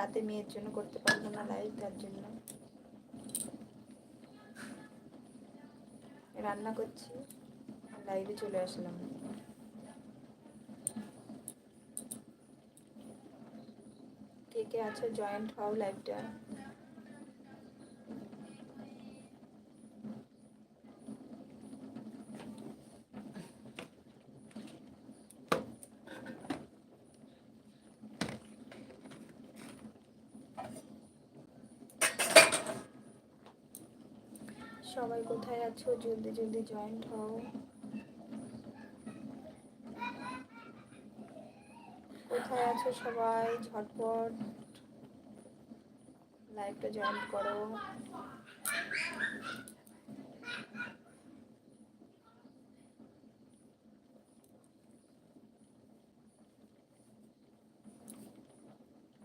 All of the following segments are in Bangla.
রাতে মেয়ের জন্য করতে পারব না লাইভ তার জন্য। রান্না করছি লাইভে চলে আসলাম। কে কে আছে? জয়েন্ট হও লাইভটা সবাই কোথায় আছো? জলদি জলদি জয়েন্ট হও। কোথায় আছো সবাই? ঝটপট লাইভটা জয়েন্ট করো।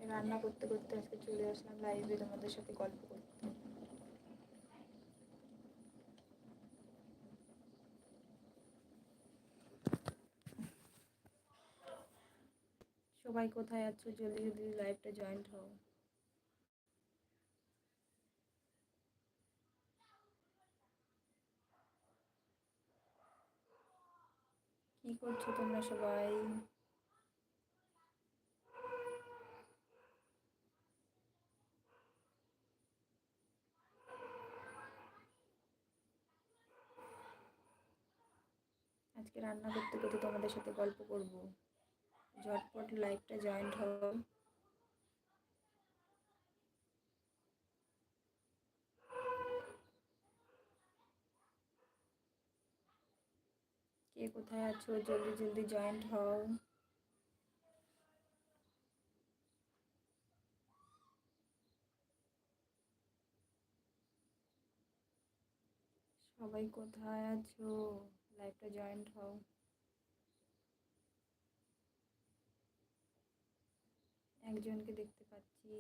রান্না করতে করতে আজকে চলে আসলাম লাইভে তোমাদের সাথে গল্প করতে। সবাই কোথায় আছো? জলদি জলদি লাইভটা জয়েন্ট হও। কি করছ তোমরা সবাই? আজকে রান্না করতে করতে তোমাদের সাথে গল্প করব। ঝটপট লাইভটা জয়েন্ট হও কে কোথায় আছো? জলদি জলদি জয়েন্ট হও। সবাই কোথায় আছো? লাইভটা জয়েন্ট হও। একজনকে দেখতে পাচ্ছি।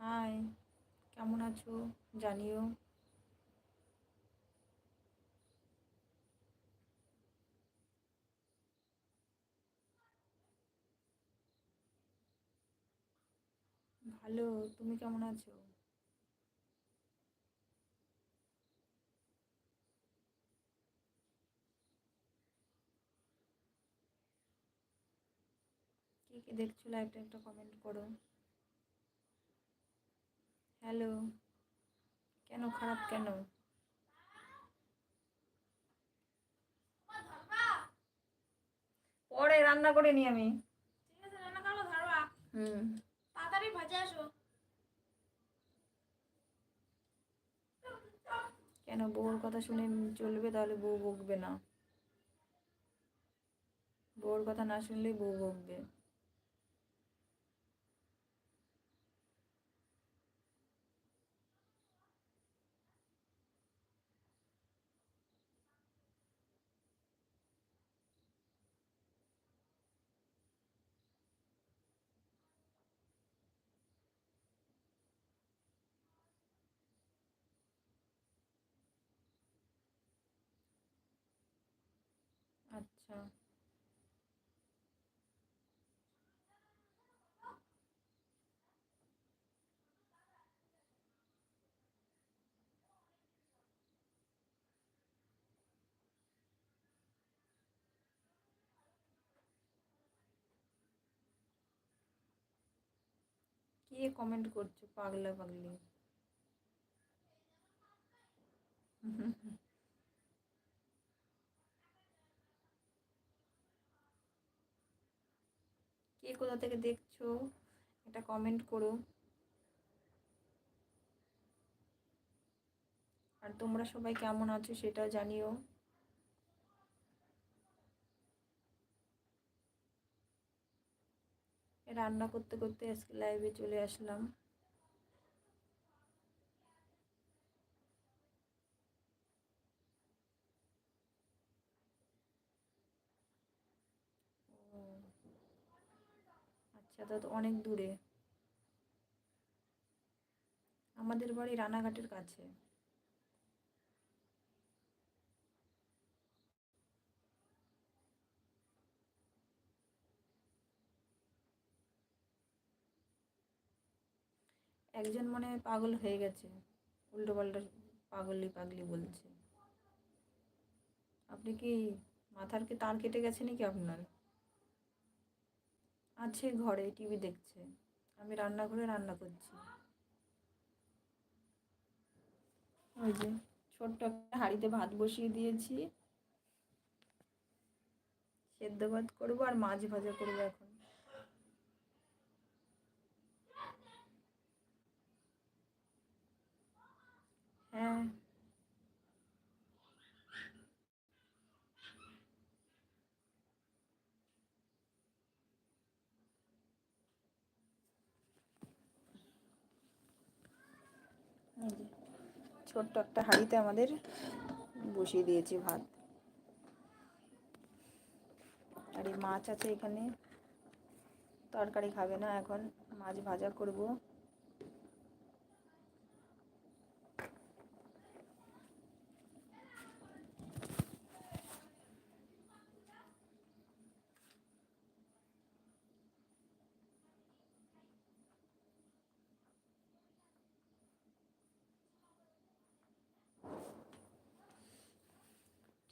হাই কেমন আছো জানিও। ভালো তুমি কেমন আছো? কে কে দেখছ লাইভটা একটা কমেন্ট করো। হ্যালো। কেন খারাপ কেন? পরে রান্না করে নি আমি। ঠিক আছে রান্না করো ধরবা হুম। তাড়াতাড়ি ভাজে আসো। কেন বউর কথা শুনে চলবে তাহলে বউ বকবে না? বউর কথা না শুনলেই বউ বকবে। আচ্ছা কে কমেন্ট করছ পাগলা পাগলি। কে কোথা থেকে দেখছ, এটা কমেন্ট করো। আর তোমরা সবাই কেমন আছো সেটা জানিও। রান্না করতে করতে আজকে লাইভে চলে আসলাম। সেটা তো অনেক দূরে। আমাদের বাড়ি রানাঘাটের কাছে। একজন মনে পাগল হয়ে গেছে। উল্টো পাল্টা পাগলি পাগলি বলছে। আপনি কি মাথার কি তার কেটে গেছে নাকি আপনার? আছে ঘরে, টিভি দেখছে। আমি রান্নাঘরে রান্না করছি। ওই যে ছোট্ট একটা হাঁড়িতে ভাত বসিয়ে দিয়েছি। সেদ্ধ ভাত করব আর মাছ ভাজা করব এখন। হ্যাঁ এই যে ছোট্ট একটা হাঁড়িতে আমাদের বসিয়ে দিয়েছি ভাত। আর এই মাছ আছে এখানে। তরকারি খাবে না এখন, মাছ ভাজা করব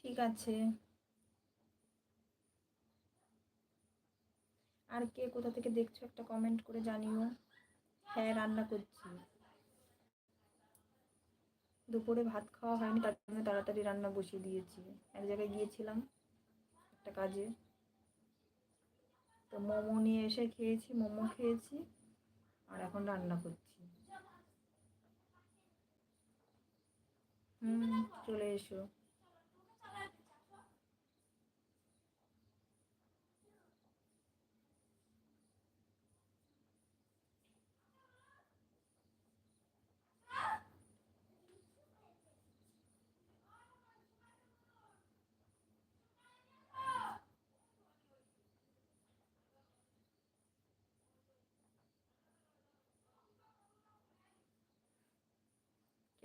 ঠিক আছে। আর কে কোথা থেকে দেখছ একটা কমেন্ট করে জানিও। হ্যাঁ রান্না করছি। দুপুরে ভাত খাওয়া হয়নি, তার জন্য তাড়াতাড়ি রান্না বসিয়ে দিয়েছি। এক জায়গায় গিয়েছিলাম একটা কাজে। তো মোমো নিয়ে এসে খেয়েছি, মোমো খেয়েছি, আর এখন রান্না করছি। হুম, চলে এসো।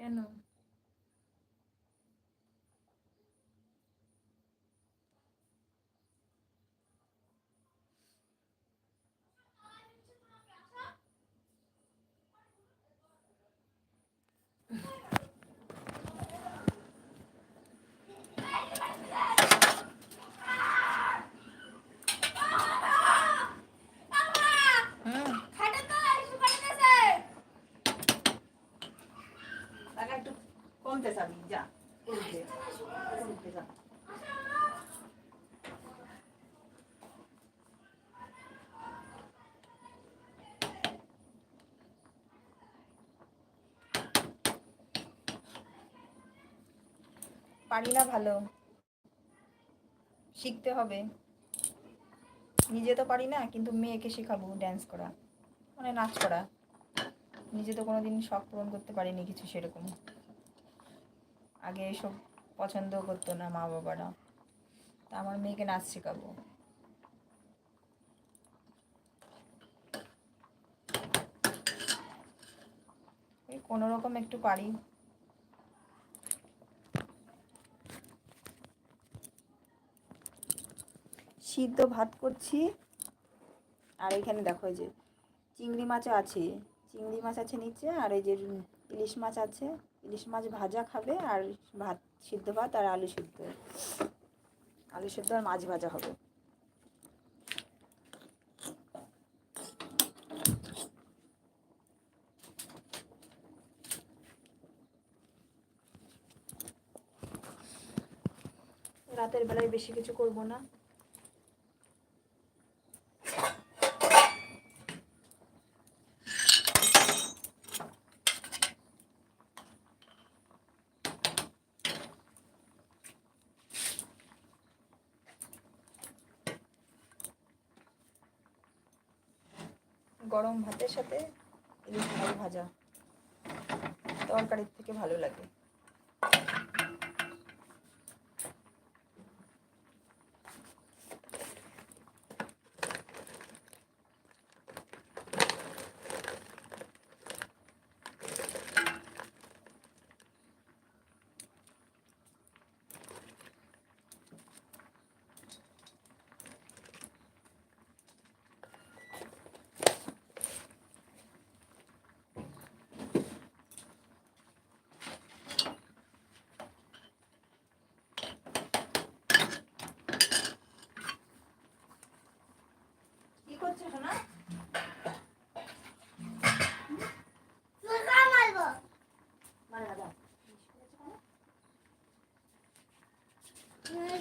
কেন হুম খাটের তলায় সুপারি দিয়েছে। টাকা একটু কমতে চাবি যা কমতে কমতে যা পারি না ভালো। শিখতে হবে। নিজে তো পারি না, কিন্তু মেয়েকে শেখাবো ড্যান্স করা মানে নাচ করা। নিজে তো কোনোদিন শখ পূরণ করতে পারিনি কিছু সেরকম। আগে এসব পছন্দ করতো না মা বাবারা। তা আমার মেয়েকে নাচ শেখাবো। কোনো রকম একটু পারি। সিদ্ধ ভাত করছি। আর এখানে দেখো যে চিংড়ি মাছও আছে। চিংড়ি মাছ আছে নিচে আর এই যে ইলিশ মাছ আছে। ইলিশ মাছ ভাজা খাবে আর ভাত, সিদ্ধ ভাত আর আলু সিদ্ধ। আলু সিদ্ধ আর মাছ ভাজা হবে। রাতের বেলায় বেশি কিছু করব না। গরম ভাতের সাথে ইলিশ মাছ ভাজা। তরকারির থেকে ভালো লাগে মানে না দাও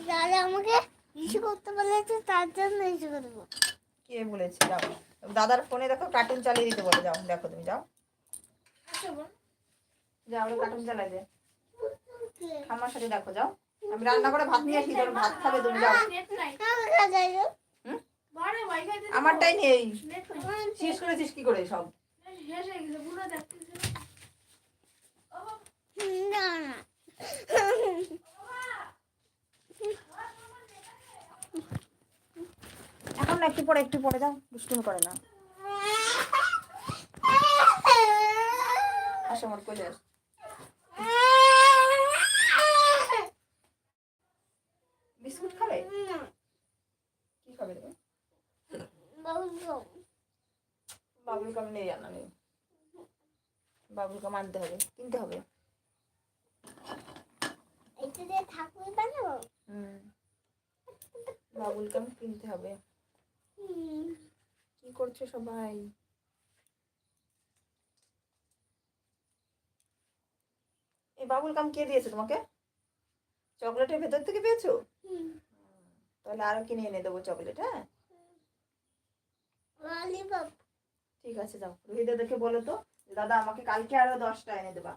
দাদা আমাকে ইস্যু করতে বলেছে তার জন্য ইস্যু করব কে বলেছে? যাও। দাদার ফোনে দেখো কার্টুন চালিয়ে দিতে বলে। যাও দেখো তুমি যাও। যাও ওরা কার্টুন চালাই দে। আমার সাথে দেখো যাও। আমি রান্না করে ভাত নিয়ে আসি ধরো ভাত খাবে তুমি যাও। আমারটাই নেই। শেষ করেছিস কি করে সব? না না এখন একটু পরে একটু পরে যাও দুষ্টুমি করে না। আসো আমার কোলে আস। বিস্কুট খাবে? কি খাবে তুমি বাবুল কাম নেই জানা নেই বাবুল কাম আনতে হবে কিনতে হবে। এটা দিয়ে ঠাকুর বানাবো? হুম। বাবুল কাম কিনতে হবে। কি করছ সবাই? এই বাবুল কাম কে দিয়েছে তোমাকে? চকলেটের ভেতর থেকে পেয়েছ? তাহলে আরও কিনে এনে দেবো চকলেট হ্যাঁ? ঠিক আছে যাও। রোহিত দাদাকে বলো তো দাদা আমাকে কালকে আরও দশটা এনে দেবা।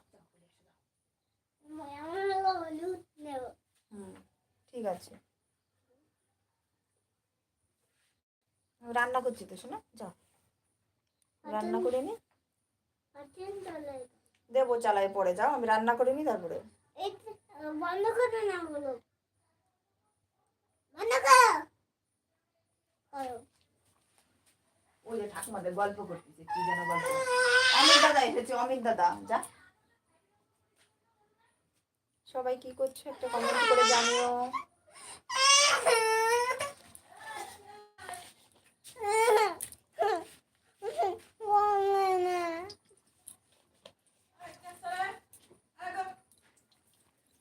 হুম ঠিক আছে। রান্না করছি তো শোনো যাও। রান্না করে নি। দেবো চালাই পরে যাও। আমি রান্না করে নি তারপরে। বন্ধ করো না হলো বন্ধ করো। করো। ওই যে ঠাকুমাদের গল্প করতেছে কি যেন গল্প। অমিত দাদা এসেছে অমিত দাদা যা। সবাই কি করছে? একটা কমেন্ট করে জানিও।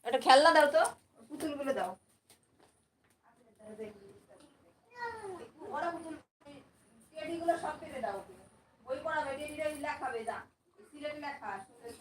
একটা খেলনা দাও তো। পুতুলগুলো দাও। সব পেতে দাও বই পড়াবে লেখাবে যা। সিলেট লেখা সুন্দর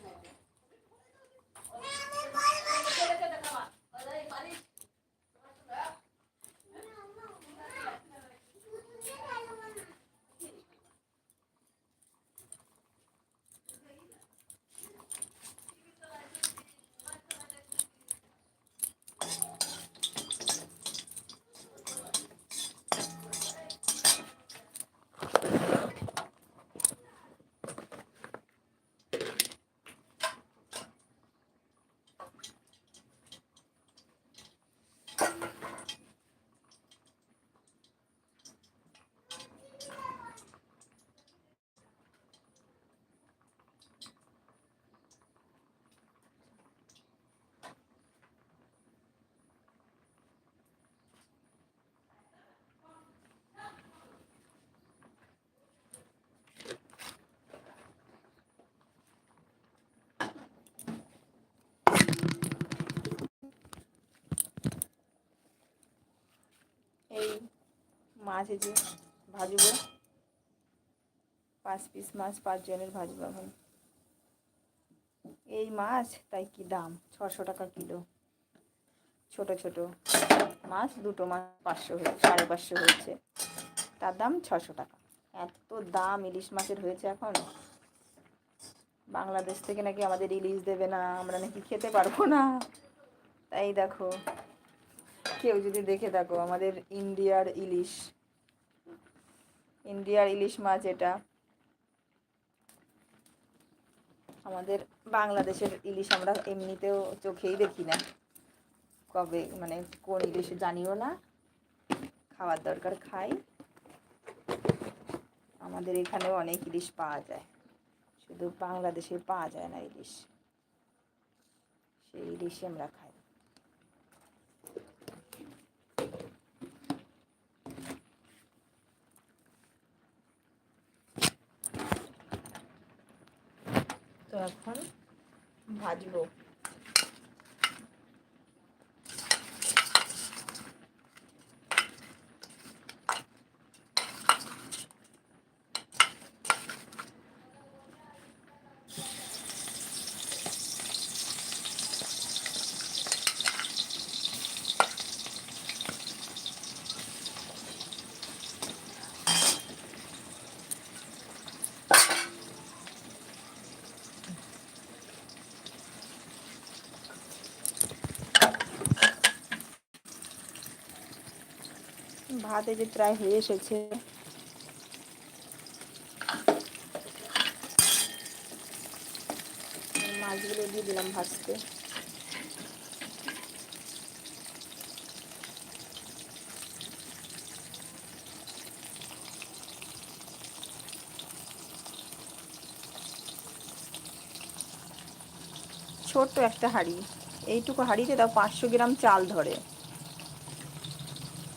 মাছ এই যে ভাজবো। পাঁচ পিস মাছ পাঁচজনের ভাজবো এখন। এই মাছ, তাই কি দাম? ছশো টাকা কিলো। ছোট ছোট মাছ, দুটো মাছ পাঁচশো হয়েছে, সাড়ে পাঁচশো হয়েছে। তার দাম ছশো টাকা। এত দাম ইলিশ মাছের হয়েছে এখন। বাংলাদেশ থেকে নাকি আমাদের ইলিশ দেবে না, আমরা নাকি খেতে পারব না। তাই দেখো, কেউ যদি দেখে থাকো, আমাদের ইন্ডিয়ার ইলিশ ইন্ডিয়ার ইলিশ মাছ এটা। আমাদের বাংলাদেশের ইলিশ আমরা এমনিতেও চোখেই দেখি না। কবে মানে কোন ইলিশ জানিও না। খাওয়ার দরকার খাই। আমাদের এখানেও অনেক ইলিশ পাওয়া যায়। শুধু বাংলাদেশে পাওয়া যায় না ইলিশ। সেই ইলিশই আমরা খাই। তো এখন ভাজবো ভাত এই যে প্রায় হয়ে এসেছে। মাছগুলো দিয়ে দিলাম ভাজতে। ছোট্ট একটা হাঁড়ি। এইটুকু হাঁড়িতে তাও পাঁচশো গ্রাম চাল ধরে।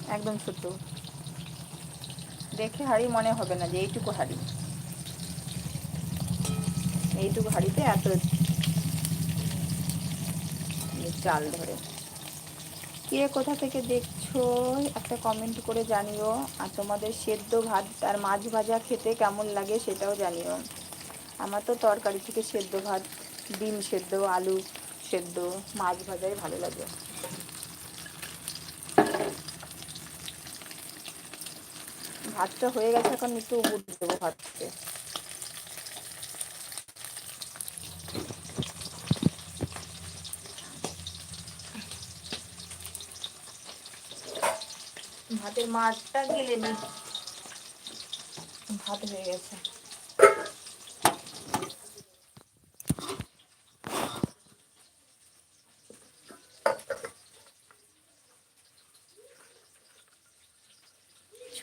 একদম ছোট। দেখে হাঁড়ি মনে হবে না যে এইটুকু হাঁড়ি। এইটুকু হাঁড়িতে এত চাল ধরে। কে কোথা থেকে দেখছ? একটা কমেন্ট করে জানিও। আর তোমাদের সেদ্ধ ভাত আর মাছ ভাজা খেতে কেমন লাগে সেটাও জানিও। আমার তো তরকারি থেকে সেদ্ধ ভাত, ডিম সেদ্ধ, আলু সেদ্ধ, মাছ ভাজাই ভালো লাগে। ভাতটা হয়ে গেছে, এখন একটু উবুট দেবো ভাতকে ভাতের মাঠটা গেলে নি। ভাত হয়ে গেছে।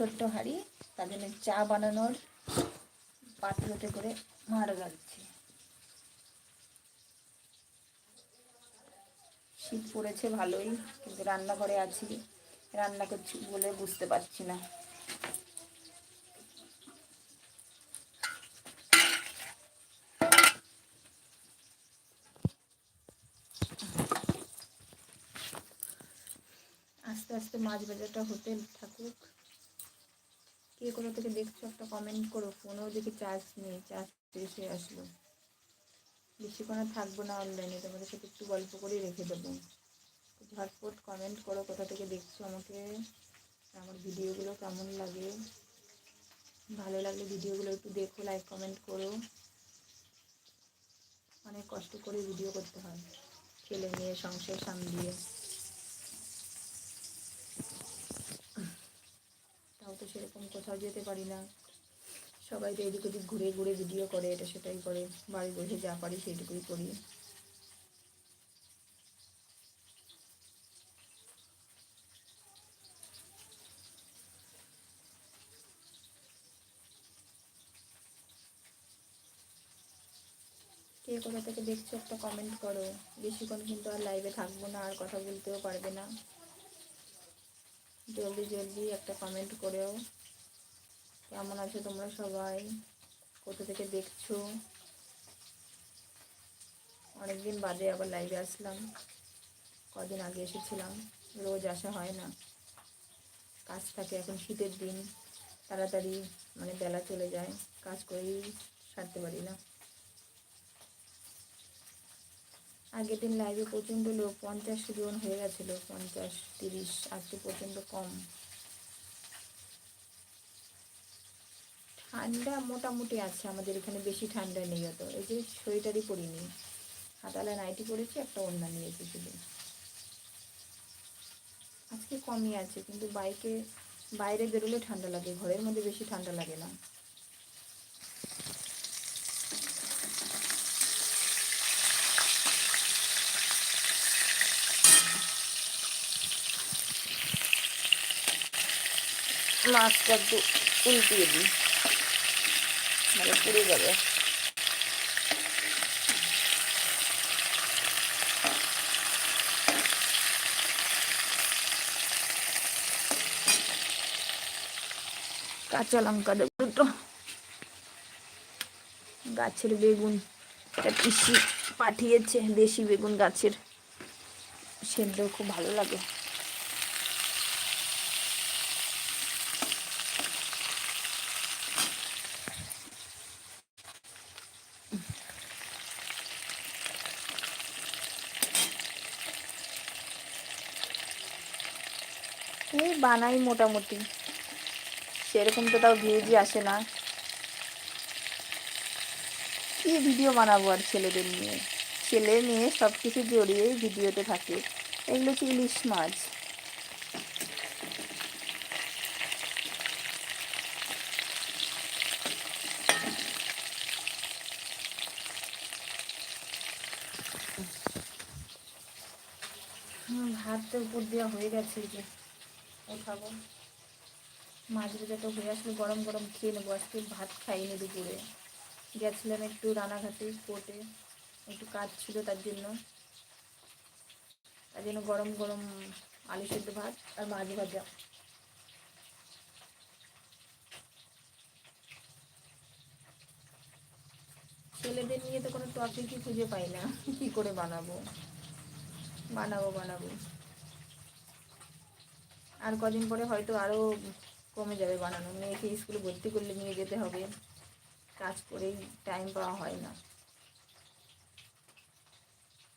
ছোট্ট হাঁড়ি, তার জন্য চা বানানোর পাত্রতে করে মার গাচ্ছি। শীত পড়েছে ভালোই, কিন্তু রান্নাঘরে আছি রান্না করছি বলে বুঝতে পারছি না। আস্তে আস্তে মাছ বাজারটা হতে থাকুক। কে কোথা থেকে দেখছ, একটা কমেন্ট করো ফোনেও দেখি চার্জ নেই চার্জ এসে আসলো। বেশিক্ষণ থাকব না অনলাইনে তোমাদের সাথে একটু গল্প করে রেখে দেবো। ঝটপট কমেন্ট করো কোথা থেকে দেখছ আমাকে, আমার ভিডিওগুলো কেমন লাগে। ভালো লাগলে ভিডিওগুলো একটু দেখো লাইক কমেন্ট করো। অনেক কষ্ট করে ভিডিও করতে হয়, ছেলে মেয়ে, সংসার সামলিয়ে। তো সেরকম কোথাও যেতে পারি না। সবাই তো এদিক ওদিক ঘুরে ঘুরে ভিডিও করে, এটা সেটাই করে। বাড়ি বসে যা পারি সেইটুকুই করি। কে কোথা থেকে দেখছ একটা কমেন্ট করো। বেশিক্ষণ কিন্তু আর লাইভে থাকব না, আর কথা বলতেও পারবে না। জলদি জলদি একটা কমেন্ট করেও। কেমন আছো তোমরা সবাই? কোথা থেকে দেখছ? অনেকদিন বাদে আবার লাইভে আসলাম। কদিন আগে এসেছিলাম। রোজ আসা হয় না। কাজ থাকে এখন শীতের দিন। তাড়াতাড়ি মানে বেলা চলে যায়। কাজ করেই সারতে পারি না। আগের দিন লাইভে প্রচণ্ড লোক, পঞ্চাশ জন হয়ে গেছিল, পঞ্চাশ, তিরিশ, আজকে প্রচণ্ড কম। ঠান্ডা মোটামুটি আছে, আমাদের এখানে বেশি ঠান্ডা নেই অত। এই যে সোয়েটারই পরিনি হাতালা নাইটি পরেছি একটা ওড়না নিয়েছি শুধু। আজকে কমই আছে, কিন্তু বাইকে, বাইরে বেরোলে ঠান্ডা লাগে, ঘরের মধ্যে বেশি ঠান্ডা লাগে না। মাছটা একটু উল্টিয়ে দিই। মানে পুড়ে যাবে। কাঁচা লঙ্কা দেবো দুটো। গাছের বেগুন এটা পিসি পাঠিয়েছে দেশি বেগুন গাছের। সেদ্ধ খুব ভালো লাগে। আমি বানাই মোটামুটি। সেরকম তো তাও ভিউজই আসে না। কি ভিডিও বানাবো আর ছেলেদের নিয়ে? ছেলে মেয়ে সব কিছু জড়িয়ে ভিডিওতে থাকে। এগুলো হচ্ছে ইলিশ মাছ। ভাত উপর দেওয়া হয়ে গেছে যে। ওঠাবো মাছ তো হয়ে আসলে গরম গরম খেয়ে নেব। আজকে ভাত খাইনি দুপুরে। গেছিলাম একটু রানাঘাটে, কোর্টে। একটু কাজ ছিল তার জন্য। তার জন্য গরম গরম আলু সেদ্ধ ভাত আর মাছ ভাজা। ছেলেদের নিয়ে তো কোনো টপিকই খুঁজে পাই না। কি করে বানাবো? বানাবো বানাবো। আর কদিন পরে হয়তো আরও কমে যাবে বানানো। মেয়েকে স্কুলে ভর্তি করলে নিয়ে যেতে হবে। কাজ করেই টাইম পাওয়া হয় না।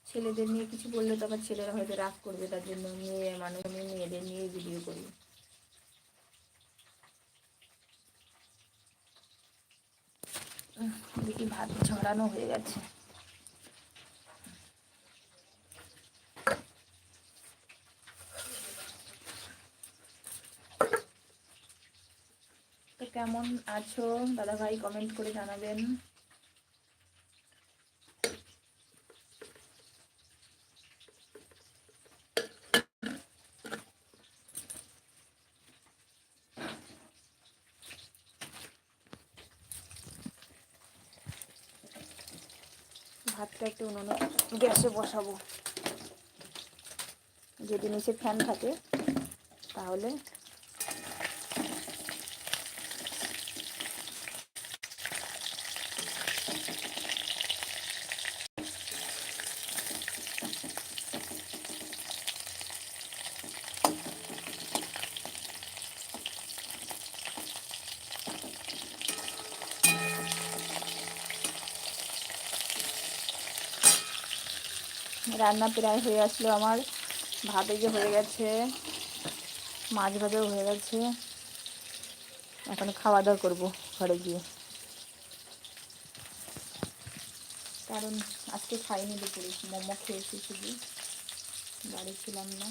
ছেলেদের নিয়ে কিছু বললে তো আবার ছেলেরা হয়তো রাগ করবে, তার জন্য মেয়ে মানুষ, আমি মেয়েদের নিয়ে ভিডিও করি। ভাত ঝরানো হয়ে গেছে। কেমন আছো? দাদা ভাই কমেন্ট করে জানাবেন। ভাতটা একটু উনুনে গ্যাসে বসাবো। যদি নিচে ফ্যান থাকে, তাহলে রান্না প্রায় হয়ে আসলো আমার। ভাত যে হয়ে গেছে, মাছ ভাজাও হয়ে গেছে। এখন খাওয়া দাওয়া করব ঘরে গিয়ে। কারণ আজকে খাইনি দুপুরে, মোমো খেয়েছি শুধু। বাড়ি ছিলাম না,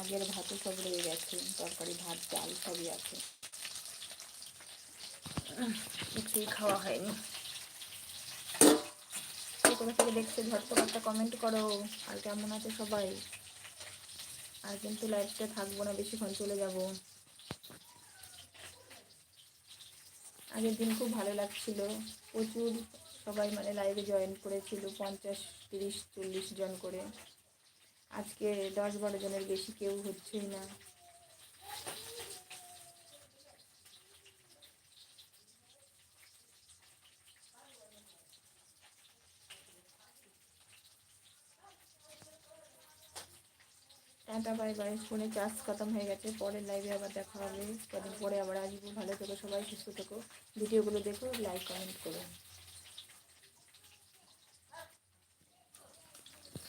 আগের ভাতও সব রয়ে গেছে, তরকারি, ভাত, ডাল সবই আছে। কিছুই খাওয়া হয়নি। কোথা থেকে দেখছে, ঝটপট একটা কমেন্ট করো। আর কেমন আছে সবাই? আর কিন্তু লাইফটা থাকব না, বেশিক্ষণ চলে যাব। আগের দিন খুব ভালো লাগছিল। প্রচুর সবাই মানে লাইভে জয়েন করেছিল, পঞ্চাশ, তিরিশ, চল্লিশ জন করে। আজকে দশ বারো জনের বেশি কেউ হচ্ছেই না। Tata, bye bye. ফোনে চার্জ খতম হয়ে গেছে, পরের লাইভে আবার দেখা হবে। কদিন পরে আবার আসব। ভালো থেকো সবাই, সুস্থ থেকো। ভিডিওগুলো দেখো লাইক কমেন্ট করো।